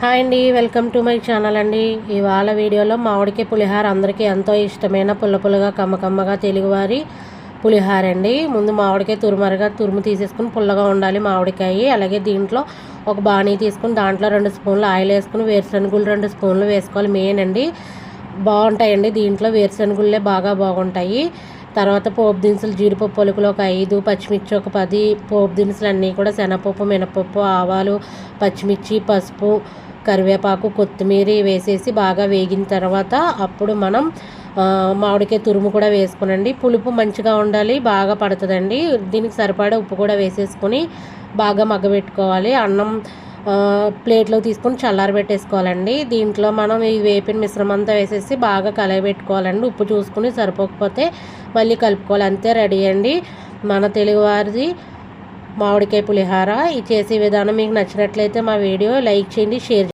Hi అండి welcome to my channel అండి. ఇవాళ వీడియోలో మామిడికాయ పులిహార అందరికీ ఎంతో ఇష్టమైన పుల్ల పుల్లగా కమ్మకమ్మగా తెలుగువారి పులిహార అండి ముందు మామిడికాయ తురుమరగా తురుము తీసేసుకుని పుల్లగా ఉండాలి మామిడికాయ. అలాగే దీంట్లో ఒక బాణీ తీసుకుని దాంట్లో రెండు స్పూన్లు ఆయిల్ వేసుకుని వేరుశనగులు రెండు స్పూన్లు వేసుకోవాలి మెయిన్ అండి. బాగుంటాయండి దీంట్లో వేరుశనగుళ్ళే బాగా బాగుంటాయి. తర్వాత పోపు దినుసులు జీడిపప్పు పలుకులు ఒక ఐదు పచ్చిమిర్చి ఒక పది పోపు దినుసులు అన్నీ కూడా శనగపప్పు మినపప్పు ఆవాలు పచ్చిమిర్చి పసుపు కరివేపాకు కొత్తిమీర వేసేసి బాగా వేగిన తర్వాత అప్పుడు మనం మామిడికాయ తురుము కూడా వేసుకునండి. పులుపు మంచిగా ఉండాలి బాగా పడుతుందండి. దీనికి సరిపడా ఉప్పు కూడా వేసేసుకొని బాగా మగ్గబెట్టుకోవాలి. అన్నం ప్లేట్లో తీసుకొని చల్లారబెట్టేసుకోవాలండి దీంట్లో మనం ఈ వేపిన మిశ్రమం అంతా వేసేసి బాగా కలయబెట్టుకోవాలండి. ఉప్పు చూసుకుని సరిపోకపోతే మళ్ళీ కలుపుకోవాలి. అంతే రెడీ అండి. మన తెలుగువారిది మామిడికాయ పులిహార. ఈ చేసే విధానం మీకు నచ్చినట్లయితే మా వీడియో లైక్ చేయండి షేర్